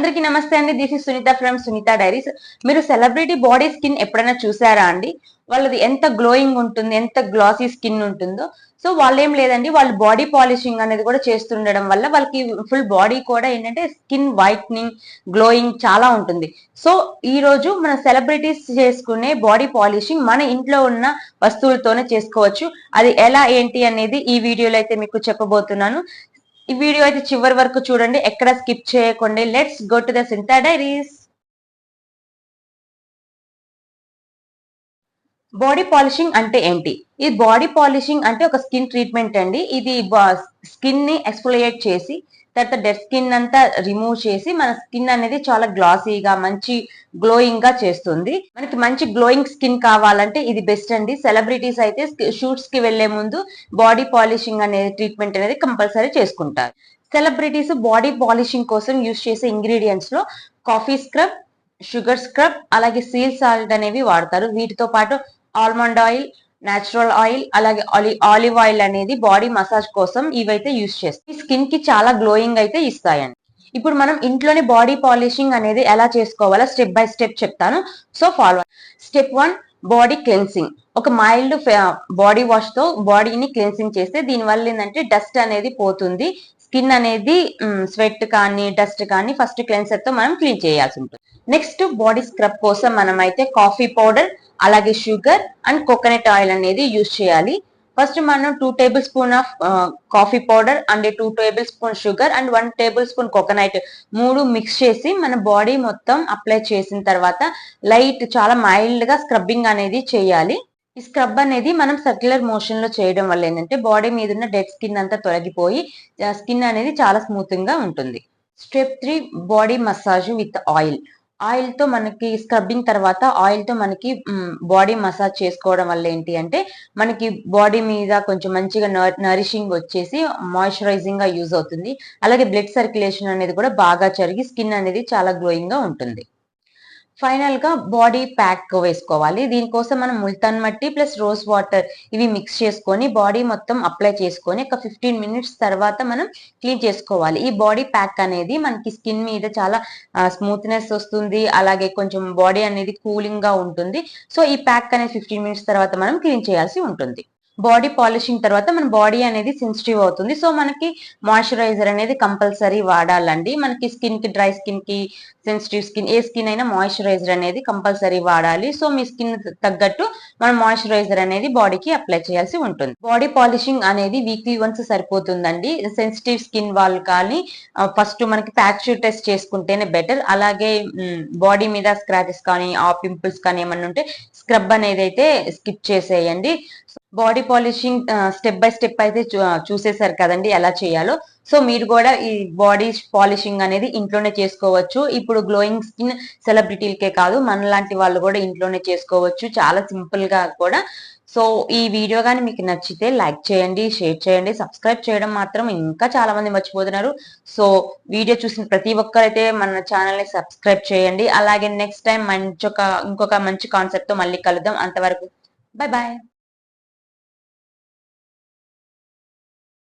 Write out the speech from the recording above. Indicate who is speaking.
Speaker 1: అందరికీ నమస్తే అండి. This is Sunitha from Sunitha diaries మీరు సెలబ్రిటీ బాడీ స్కిన్ ఎప్పుడైనా చూసారా అండి? వాళ్ళది ఎంత గ్లోయింగ్ ఉంటుంది ఎంత గ్లాసీ స్కిన్ ఉంటుందో. సో వాళ్ళు ఏం లేదండి. వాళ్ళు బాడీ పాలిషింగ్ అనేది కూడా చేస్తుండడం వల్ల వాళ్ళకి ఫుల్ బాడీ కూడా ఏంటంటే స్కిన్ వైట్నింగ్ గ్లోయింగ్ చాలా ఉంటుంది. సో ఈ రోజు మన సెలబ్రిటీస్ చేసుకునే బాడీ పాలిషింగ్ మన ఇంట్లో ఉన్న వస్తువులతోనే చేసుకోవచ్చు. అది ఎలా ఏంటి అనేది ఈ వీడియోలో అయితే మీకు చెప్పబోతున్నాను. ఈ వీడియో అయితే చివరి వరకు చూడండి. ఎక్కడ స్కిప్ చేయకండి. Let's go to the Sintha diaries body polishing అంటే ఏంటి? ఈ బాడీ పాలిషింగ్ అంటే ఒక స్కిన్ ట్రీట్మెంట్ అండి. ఇది స్కిన్ని ఎక్స్ఫోలియేట్ చేసి తర్వాత డెడ్ స్కిన్ అంతా రిమూవ్ చేసి మన స్కిన్ అనేది చాలా గ్లాసీగా మంచి గ్లోయింగ్గా చేస్తుంది. మనకి మంచి గ్లోయింగ్ స్కిన్ కావాలంటే ఇది బెస్ట్ అండి. సెలబ్రిటీస్ అయితే షూట్స్కి వెళ్ళే ముందు బాడీ పాలిషింగ్ అనేది ట్రీట్మెంట్ అనేది కంపల్సరీ చేసుకుంటారు. సెలబ్రిటీస్ బాడీ పాలిషింగ్ కోసం యూజ్ చేసే ఇంగ్రీడియంట్స్లో కాఫీ స్క్రబ్ షుగర్ స్క్రబ్ అలాగే సీల్ సాల్ట్ అనేవి వాడతారు. వీటితో పాటు ఆల్మండ్ ఆయిల్ నాచురల్ ఆయిల్ అలాగే ఆలివ్ ఆయిల్ అనేది బాడీ మసాజ్ కోసం ఇవైతే యూస్ చేస్తాయి స్కిన్కి చాలా గ్లోయింగ్ అయితే ఇస్తాయండి. ఇప్పుడు మనం ఇంట్లోనే బాడీ పాలిషింగ్ అనేది ఎలా చేసుకోవాలో స్టెప్ బై స్టెప్ చెప్తాను. So follow step one body cleansing. ఒక మైల్డ్ బాడీ వాష్తో బాడీని క్లెన్సింగ్ చేస్తే దీని వల్ల ఏంటంటే డస్ట్ అనేది పోతుంది. స్కిన్ అనేది స్వెట్ కానీ డస్ట్ కానీ ఫస్ట్ క్లెన్సర్తో మనం క్లీన్ చేయాల్సి ఉంటుంది. నెక్స్ట్ బాడీ స్క్రబ్ కోసం మనం అయితే కాఫీ పౌడర్ అలాగే షుగర్ అండ్ కోకోనట్ ఆయిల్ అనేది యూజ్ చేయాలి. ఫస్ట్ మనం two tablespoon of coffee powder and two tablespoon sugar and one tablespoon coconut మూడు మిక్స్ చేసి మన బాడీ మొత్తం అప్లై చేసిన తర్వాత లైట్ చాలా మైల్డ్గా స్క్రబ్బింగ్ అనేది చేయాలి. ఈ స్క్రబ్ అనేది మనం సర్క్యులర్ మోషన్లో చేయడం వల్ల ఏంటంటే బాడీ మీద ఉన్న డెడ్ స్కిన్ అంతా తొలగిపోయి స్కిన్ అనేది చాలా స్మూత్గా ఉంటుంది. Step three body massage with oil. ఆయిల్తో మనకి స్క్రబ్బింగ్ తర్వాత ఆయిల్తో మనకి బాడీ మసాజ్ చేసుకోవడం వల్ల ఏంటి అంటే మనకి బాడీ మీద కొంచెం మంచిగా నరిషింగ్ వచ్చేసి మాయిశ్చరైజింగ్గా యూజ్ అవుతుంది. అలాగే బ్లడ్ సర్క్యులేషన్ అనేది కూడా బాగా జరిగి స్కిన్ అనేది చాలా గ్లోయింగ్గా ఉంటుంది. ఫైనల్గా బాడీ ప్యాక్ వేసుకోవాలి. దీనికోసం మనం Multan mitti plus rose water ఇవి మిక్స్ చేసుకొని బాడీ మొత్తం అప్లై చేసుకొని ఒక ఫిఫ్టీన్ మినిట్స్ తర్వాత మనం క్లీన్ చేసుకోవాలి. ఈ బాడీ ప్యాక్ అనేది మనకి స్కిన్ మీద చాలా స్మూత్నెస్ వస్తుంది. అలాగే కొంచెం బాడీ అనేది కూలింగ్గా ఉంటుంది. సో ఈ ప్యాక్ అనేది ఫిఫ్టీన్ మినిట్స్ తర్వాత మనం క్లీన్ చేయాల్సి ఉంటుంది. బాడీ పాలిషింగ్ తర్వాత మన బాడీ అనేది సెన్సిటివ్ అవుతుంది. సో మనకి మాయిశ్చరైజర్ అనేది కంపల్సరీ వాడాలండి. మనకి స్కిన్కి డ్రై స్కిన్కి సెన్సిటివ్ స్కిన్ ఏ స్కిన్ అయినా మాయిశ్చరైజర్ అనేది కంపల్సరీ వాడాలి. సో మీ స్కిన్ తగ్గట్టు మనం మాయిశ్చరైజర్ అనేది బాడీకి అప్లై చేయాల్సి ఉంటుంది. బాడీ పాలిషింగ్ అనేది వీక్లీ వన్స్ సరిపోతుందండి. సెన్సిటివ్ స్కిన్ వాళ్ళు కానీ ఫస్ట్ మనకి ప్యాచ్ టెస్ట్ చేసుకుంటేనే బెటర్. అలాగే బాడీ మీద స్క్రాచెస్ కానీ ఆ పింపుల్స్ కానీ ఏమన్నా ఉంటే స్క్రబ్ అనేది అయితే స్కిప్ చేసేయండి. Body polishing step by step అయితే చూసేశారు కదండి ఎలా చేయాలో. సో మీరు కూడా ఈ బాడీ పాలిషింగ్ అనేది ఇంట్లోనే చేసుకోవచ్చు. ఇప్పుడు గ్లోయింగ్ స్కిన్ సెలబ్రిటీలకే కాదు మన లాంటి వాళ్ళు కూడా ఇంట్లోనే చేసుకోవచ్చు. చాలా సింపుల్గా కూడా. సో ఈ వీడియో కానీ మీకు నచ్చితే లైక్ చేయండి షేర్ చేయండి సబ్స్క్రైబ్ చేయడం మాత్రం ఇంకా చాలా మంది మర్చిపోతున్నారు. సో వీడియో చూసిన ప్రతి ఒక్కరైతే మన ఛానల్ని సబ్స్క్రైబ్ చేయండి. అలాగే నెక్స్ట్ టైం మంచి ఒక ఇంకొక మంచి కాన్సెప్ట్తో మళ్ళీ కలుద్దాం. అంతవరకు బాయ్ బాయ్